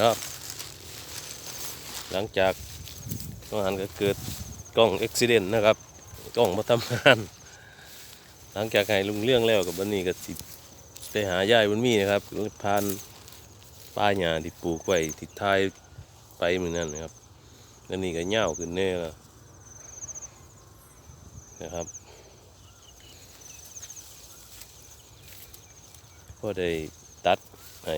ครับ หลังจากต้องหันก็เกิดกล้องอุบิเหตุนะครับ กล้องมาทำงาน หลังจากให้ลุงเรื่องแล้วกับวันนี้ก็สิไปหายายบนมีนะครับพานป้าหญ้าที่ปลูกไว้ที่ท้ายไปเหมือนนั่นนะครับแล้วนี่ก็เหย้าขึ้นแน่แล้วนะครับก็ได้ตัดให้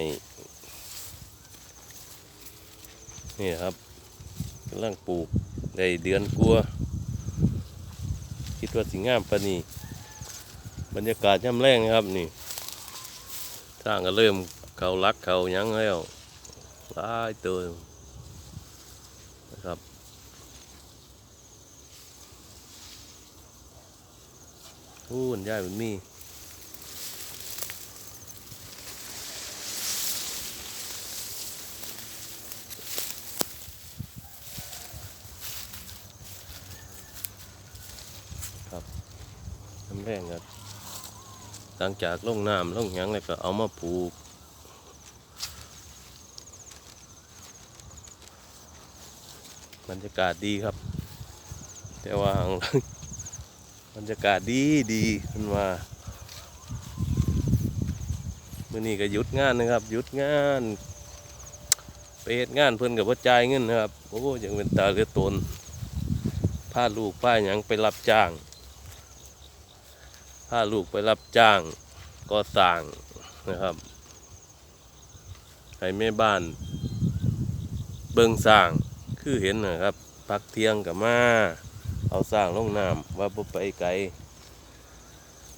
นี่ครับกำลังปลูกได้เดือนกลัวคิดว่าสิงามปานนี้บรรยากาศย่ำแรงนะครับนี่สร้างก็เริ่มเขารักเขายังแล้วหลายตัวนะครับพูนย่ายมันมีน้ำแรงครับ หลังจากลงน้ำลงหยังแล้วก็เอามาปลูกบรรยากาศดีครับ แต่ว่างบรรยากาศดีดีขึ้นมาเมื่อนี้ก็หยุดงานนะครับหยุดงานไปเหตุงานเพิ่อนกับว่าจ่ายเงินนะครับ โอ้ยังเป็นตาเหลือตนพาลูกพาหยังไปรับจ้าง พาลูกไปรับจ้างก็สั่างนะครับให้แม่บ้าน เบิ่งสร้างคือเห็นนะครับ พักเที่ยงกับมา เอาสร้างลงน้ำว่าบ่ไปไกล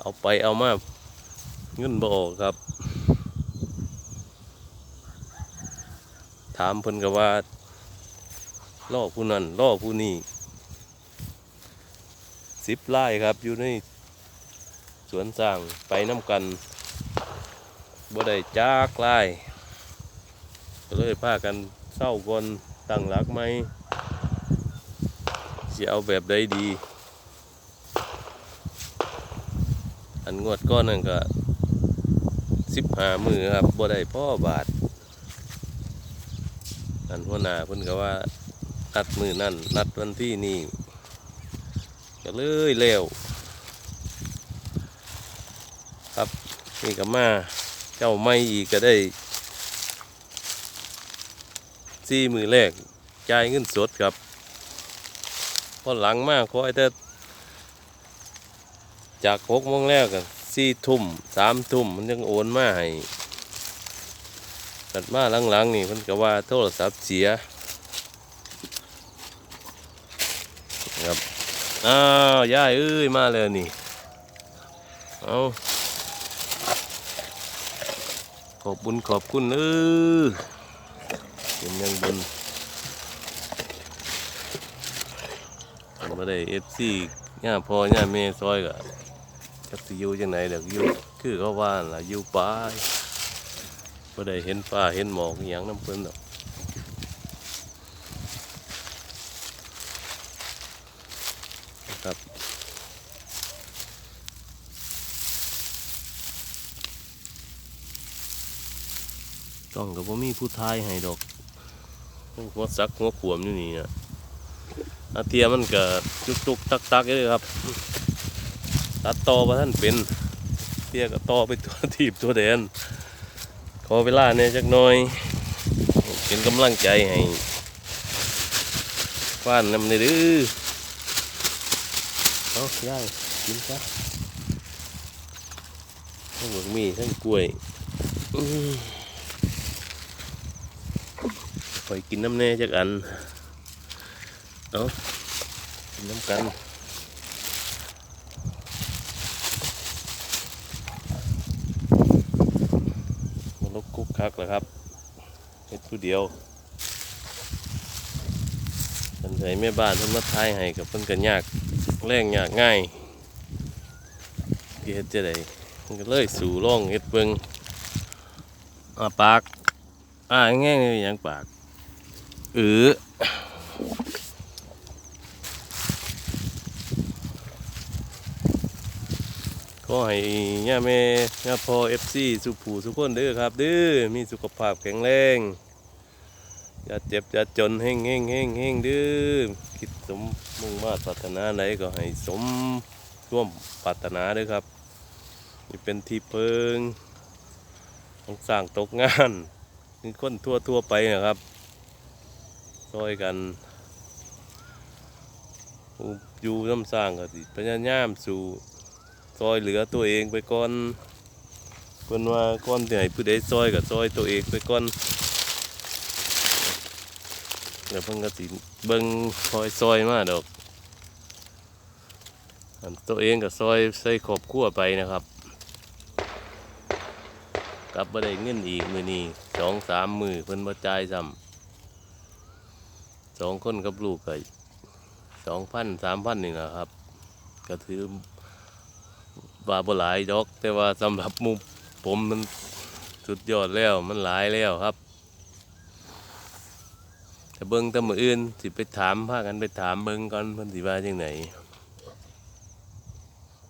เอาไปเอามาเงินบ่ออกครับ ถามเพิ่นก็ว่าล่อผู้นั้นล่อผู้นี้สิบไร่ครับอยู่ใน สวนสร้างไปน้ำกันบ่ได้จากไล่ก็เลยพากันเศร้าก่อนตั้งหลักไหมสิเอาแบบใดดี อันงวดก้อนนั่นก็สิบหามือครับบ่ได้พ่อบาท อันหัวหน้าเพิ่นก็ว่านัดมือนั่นนัดวันที่นี่ก็เลยเร็ว นี่ก็มาเจ้าไม่อีกก็ได้สี่มือแรกจ่ายเงินสดครับพอหลังมากคอยแต่จากหกโมงแรกกันสี่ทุ่มสามทุ่มมันยังโอนมาให้ตัดมาหลังๆนี่มันก็ว่าโทรศัพท์เสียครับอ้าวยายเอ้ยมาเลยนี่เอา อบบุญขอบคุณเออเป็นยังบุญมาได้เอฟซีย่าพ่อย่าแม่ซอยก็จักสิอยู่จังไหนเด็กอยู่คือเขาว่าล่ะอยู่ป่าบ่ได้เห็นฟ้าเห็นหมอกอย่างน้ำเพิ่นดอกครับ กล้องกับว่ามีผู้ทายให้ดอกหัวซักหัวขวมอยู่นี่นะอาเทียมันก็จุกจุกตักตักเลยครับ ตัดต่อมาท่านเป็นเทียก็ต่อไปตัวทีบตัวแดนขอเวลาเนี่ยจักหน่อยเป็นกำลังใจให้ฟ้านนำในดื้อเอาย่างกินซะทั้งหมดมีทั้งกล้วย อื้อยกินน้ำแน่จักอัน เอากินน้ำกันมาลกกุ๊กคักแล้วครับเฮ็ดผู้เดียวเพิ่นให้แม่บ้านเพิ่นมาทายให้กับเพิ่นก็ยากแรงยากง่ายเฮ็ดจะได้เพิ่นก็เลยสู่ร่องเฮ็ดเบิ่งอ่าปากอ่าแง่งๆอย่างปาก เออขอให้ย่าแม่ย่าพ่อเอฟซีสุขผูสุขคนเด้อครับเด้อมีสุขภาพแข็งแรงอย่าเจ็บอย่าจนเฮงเฮงเฮงเฮงเด้อคิดสมมุ่งมาตรปรารถนาไหนก็ให้สมร่วมปรารถนาเด้อครับนี่เป็นที่เพิงของสร้างตกงานนี่คนทั่วทั่วไปนะครับ ซอยกันอยู่น้ำสร้างก็สิพยายามสู่ซอยเหลือตัวเองไปก่อนเพิ่นว่าก่อนที่ให้ผู้ใดซอยก็ซอยตัวเองไปก่อนเดี๋ยวเพิ่งก็สิเบิ่งคอยซอยมาดอกตัวเองก็ซอยใส่ครอบครัวไปนะครับกลับมาได้เงินอีกมือนี้สองสามมือเพิ่นบ่จ่ายซ้ำ สองคนกับลูกก็สองพันสามพันนี่นะครับ ก็ถือว่าบ่หลายดอก แต่ว่าสำหรับหมุผมมันสุดยอดแล้วมันหลายแล้วครับแต่เบิ้งต่มืออื่นสิไปถามพากันไปถามเบิ้งก่อนเพิ่นสิว่าจังไหน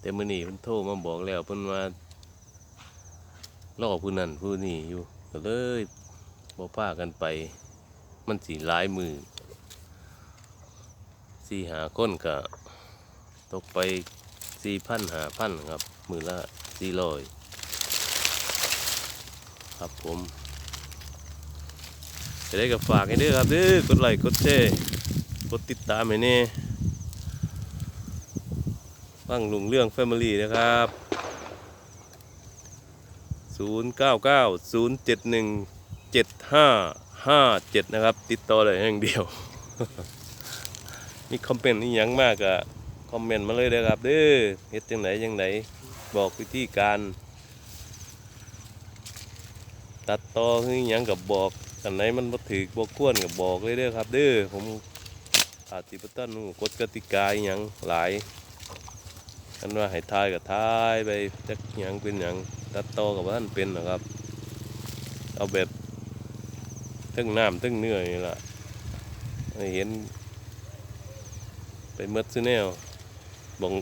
แต่มื้อนี้เพิ่นโทรมาบอกแล้วเพิ่นว่ารอผู้นั้นผู้นี้อยู่ก็เลยบ่พากันไป มันสิหลายมือ สี่หาคนก็ตกไปสี่พันหาพันครับ มือละสี่ร้อยครับผมจะได้กับฝากให้ด้อครับด้อกดไลค์กดแชร์กดติดตามให้แน่ฟังลุงเรื่อง Family นะครับ 0990717557 นะครับ ติดต่อได้อย่างเดียว มีคอมเมนต์นี่ยังมากอะคอมเมนต์มาเลยเด้อครับ เด้อเฮ็ดจังไหนจังไหนบอกวิธีการ ตัดต่อคือหยังกับบอกอันไหนมันบ่ถือบ่ควรก็บอกเลยเด้อครับ เด้อผมอาจสิบ่ทันรู้กฎกติกาอหยังหลายอันว่าให้ทายก็ทายไปจักหยังเป็นหยังตัดต่อก็บ่ทันเป็นหรอครับ เอาแบบทั้งน้ำทั้งเนื้อนี่ล่ะเห็น ไปหมดซุแนวบ่ง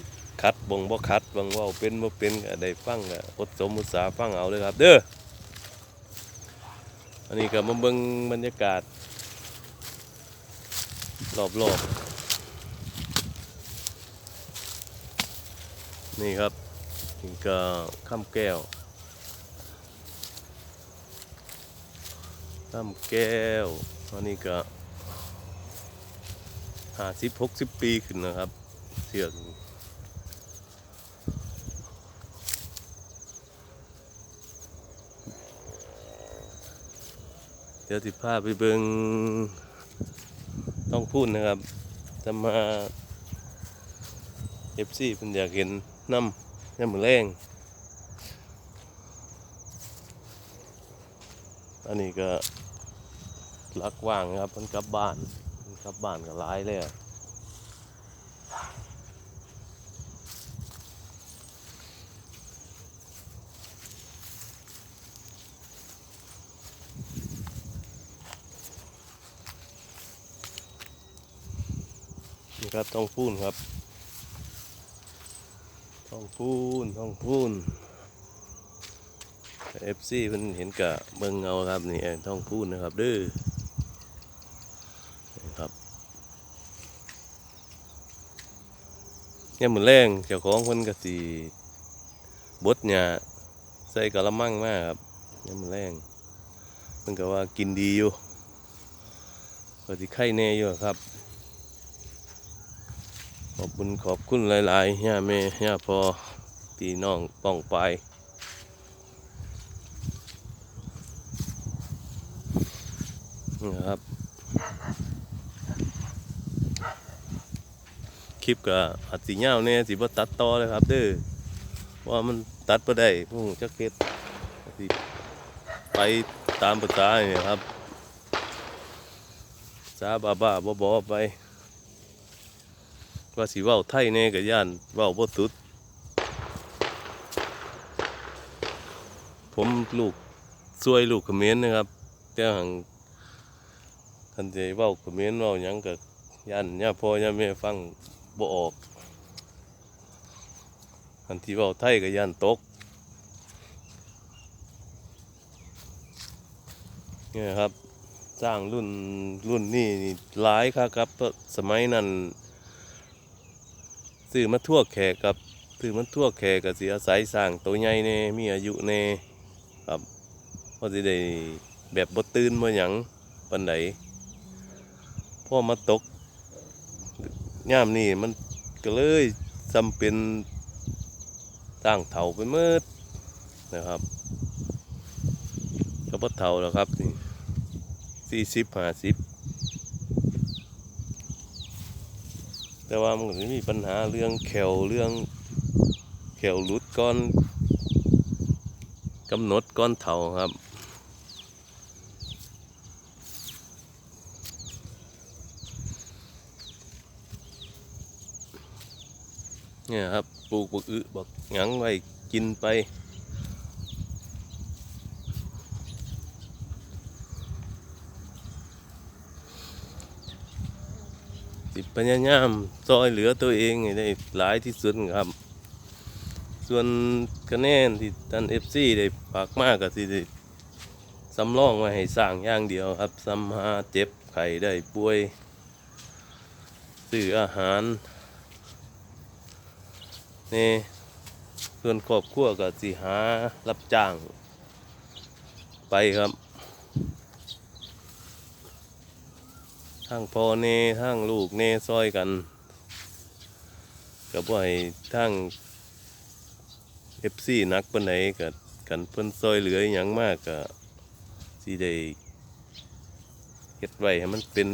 คัดบ่งบ่คัดบ่งว้าเป็นบ่เป็นก็ได้ฟังก็อดสมอุตสาฟังเอาเลยครับ เด้ออันนี้ก็มาเบิ่งบรรยากาศ รอบๆนี่ครับนี่ก็ข้ามแก้วข้ามแก้วอันนี้ก็ ห้าสิบหกสิบปีขึ้นนะครับ เสือกเดี๋ยวสิพาไปเบิงต้องพูดนะครับ จะมาเอฟซีเพิ่นอยากเห็นน้ำน้ำมือแรงอันนี้ก็ลักว่างครับเพิ่นกลับบ้าน กลับบ้านก็หลายเลยนี่ครับต้องพูนครับต้องพูนต้องพูนเอฟซีเพิ่นเห็นกะเบิ่งเอาครับนี่เองต้องพูนนะครับเด้อนี่ครับ เนี่ยเหมือนแรงเจ้าของเพิ่นกสิบดหญ้าใส่กะละมังมากครับเนี่ยเหมือนแรงเพิ่นก็ว่ากินดีอยู่ก็สิไข่แน่อยู่ครับ ขอบคุณขอบคุณหลายๆย่าแม่ย่าพอพี่น้องป้องไปนี่ครับ คลิปก็อาจสิยาวแน่ยสิบ่ตัดต่อเลยครับ เด้อว่ามันตัดบ่ได้พวกจักเก็ตไปตามภาษาเนี่ยครับสาบ้าบ้าๆบอไป ว่าสิเว้าไทยแน่กับย่านเว้าบ่สุด ผมลูกซวยลูกเขมรนะครับแต่หังคันสิเว้าเขมรเว้าหยังกับย่านย่าพ่อย่าแม่ฟัง บ่ออกคันที่เว้าไทยกับย่านตกเนี่ยครับสร้างรุ่นรุ่นนี่หลายครับครับเพราะสมัยนั้นซื้อมาทั่วแขกครับซื้อมาทั่วแขกก็สิอาศัยสร้างตัวใหญ่แน่มีอายุแน่ครับพอสิได้แบบบ่ตื่นบ่หยังปานใดพ่อมาตก ย่ามนี่มันก็เลยจำเป็นสร้งเถาไปเมิดนะครับก็บ่เถาแล้วครับนี่สี่สิบห้าสิบแต่ว่ามันมีปัญหาเรื่องแขวเรื่องแขวลุดก้อนกำหนดก้อนเท่าครับ เนี่ยครับปลูกบักอึบักหยังไว้กินไปสิพยายามซอยเหลือตัวเองให้ได้หลายที่สุดครับ ส่วนคะแนนที่ท่านเอฟซีได้ฝากมากก็สิได้สำรองไว้ให้สร้างอย่างเดียวครับสำหาเจ็บไข้ได้ป่วย ซื้ออาหาร นี่ส่วนครอบครัวก็สิหารับจ้าง ไปครับ ทั้งพ่อเน่ทั้งลูกเน่ซอยกันกับว่าทั้งเอฟซีนักปนไหนกับกันเพิ่นซอยเหลืออย่างมากก็สิได้เฮ็ดไว้ให้มันเป็น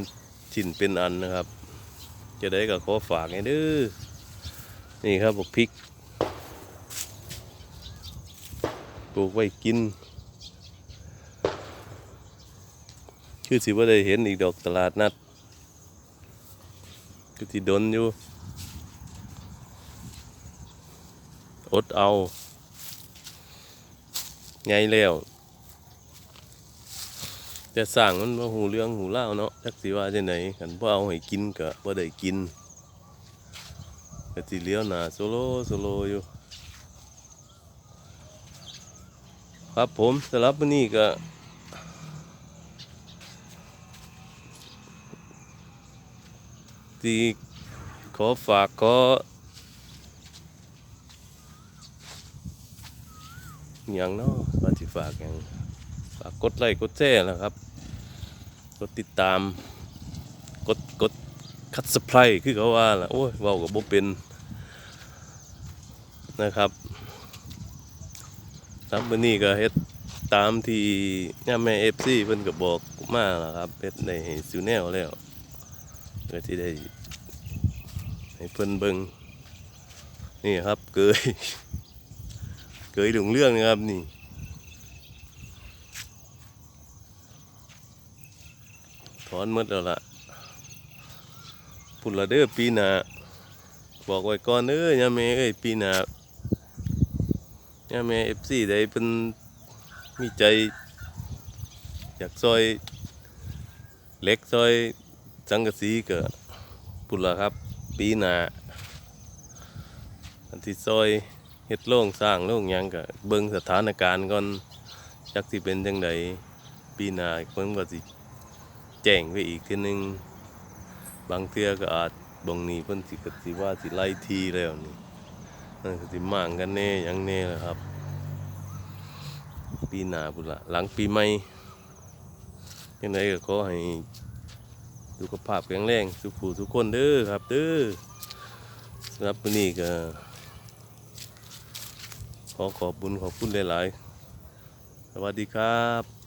ชิ้นเป็นอันนะครับ จะได้ก็ขอฝากให้เด้อ นี่ครับบักพริก ปลูกไว้กิน คือสิว่าได้เห็นอีกดอกตลาดนัด ก็ที่ดนอยู่ อดเอาไงแล้วจะสั่งมันว่าหูเรื่องหูเล่าเนาะจักสิว่าจะไหนกันพ่อเอาให้กินก็บ่ได้กิน ก็สิเลี้ยวหน้าโซโลโซโลอยู่ ครับผมสำหรับวันนี้ก็ที่ขอฝากขออย่างเนาะว่าที่ฝากอย่างฝากกดไลค์กดแชร์นะครับ กดติดตาม กดกด คัดสไครคือเขาว่าล่ะโอ้ยเว้ากับบ่เป็นนะครับครับวันนี้ก็เฮ็ดตามที่ย่าแม่เอฟซีเพิ่นก็บอกมาล่ะครับเฮ็ดในซิวแนวแล้วเพื่อที่ได้ให้เพิ่นเบิงนี่ครับเกยเกยหลงเรื่องนะครับนี่ถอนหมดแล้วล่ะ พุ่นละเด้อปีหน้าบอกไว้ก่อนเด้อยาแม่เอ้ยปีหน้ายาแม่เอฟซีได้เป็นมีใจ อยากซอยเล็กซอยสังกะสีก็ปุ่นละครับ ปีหน้าอันที่ซอยเฮ็ดโล่งสร้างโล่งยังก็เบิ่งสถานการณ์ก่อนจักสิเป็นจังไดปีหน้าเพิ่นก็สิแจ้งไว้อีกทีนึง บางเทื่อก็อาจบ่งนี้เพิ่นสิก็สิว่าสิไล่ทีแล้วนี่นั่นก็สิมางกันแน่ยังแน่ละครับ ปีหน้าพุ่นละหลังปีใหม่จังไดก็ขอให้สุขภาพแข็งแรงสุขูทุกคนเด้อครับเด้อสำหรับวันนี้ก็ขอขอบบุญขอบคุณหลาย ๆ สวัสดีครับ